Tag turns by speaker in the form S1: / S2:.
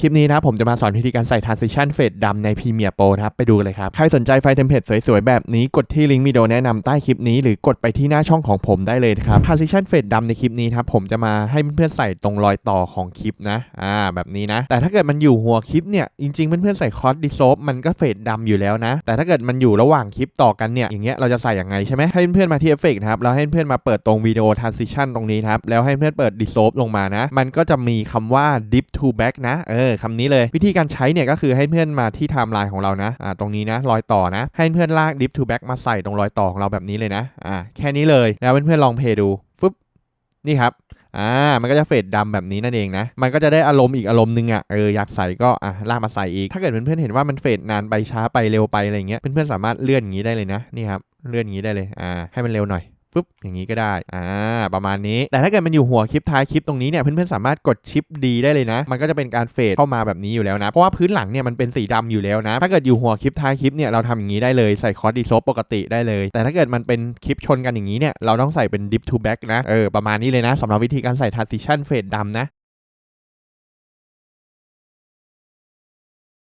S1: คลิปนี้นะผมจะมาสอนวิธีการใส่ transition fade ดำใน Premiere Pro นะครับ ไปดูกันเลยครับ ใครสนใจไฟเทมเพลตสวยๆ แบบนี้กดที่ลิงก์วิดีโอแนะนำใต้คลิปนี้ หรือกดไปที่หน้าช่องของผมได้เลยครับ transition fade ดำในคลิปนี้ครับผมจะมาให้เพื่อนๆใส่ตรงรอยต่อของคลิปนะอ่าแบบนี้นะ แต่ถ้าเกิดมันอยู่หัวคลิปเนี่ย จริงๆ เพื่อนๆใส่คอร์สดิโซฟมันก็เฟดดำอยู่แล้วนะ แต่ถ้าเกิดมันอยู่ระหว่างคลิปต่อกันเนี่ยอย่างเงี้ยเราจะใส่ยังไงใช่ไหมให้เพื่อนๆมาที่เอฟเฟกนะครับแล้วให้เพื่อนๆมาเปิดตรงวิดีโอ transition ตรงนี้ครับแล้วให้เพื่อนเปิด dissolve ลงมานะ มันก็จะมีคำว่า dip to back นะเออคำนี้เลย วิธีการใช้เนี่ยก็คือให้เพื่อนมาที่ไทม์ไลน์ของเรานะอ่าตรงนี้นะรอยต่อนะ ให้เพื่อนลาก dip to back มาใส่ตรงรอยต่อของเราแบบนี้เลยนะอ่าแค่นี้เลยแล้วเพื่อนๆลองเพย์ดูฟึบนี่ครับอ่า มันก็จะเฟดดำแบบนี้นั่นเองนะ มันก็จะได้อารมณ์อีกอารมณ์หนึงอะ เออ อยากใส่ก็อะลากมาใส่อีก ถ้าเกิดเพื่อนๆเห็นว่ามันเฟดนานไปช้าไปเร็วไปอะไรเงี้ย เพื่อนๆสามารถเลื่อนอย่างนี้ได้เลยนะ นี่ครับ เลื่อนอย่างนี้ได้เลย อ่า ให้มันเร็วหน่อย ฟึบอย่างนี้ก็ได้อ่าประมาณนี้ แต่ถ้าเกิดมันอยู่หัวคลิปท้ายคลิปตรงนี้เนี่ยเพื่อนๆสามารถกดชิปดีได้เลยนะ มันก็จะเป็นการเฟดเข้ามาแบบนี้อยู่แล้วนะ เพราะว่าพื้นหลังเนี่ยมันเป็นสีดำอยู่แล้วนะ ถ้าเกิดอยู่หัวคลิปท้ายคลิปเนี่ยเราทำอย่างนี้ได้เลยใส่คอร์ดดีโซปกติได้เลย แต่ถ้าเกิดมันเป็นคลิปชนกันอย่างนี้เนี่ยเราต้องใส่เป็นดิฟทูแบ็กนะเออประมาณนี้เลยนะสำหรับวิธีการใส่ transition fade ดำนะ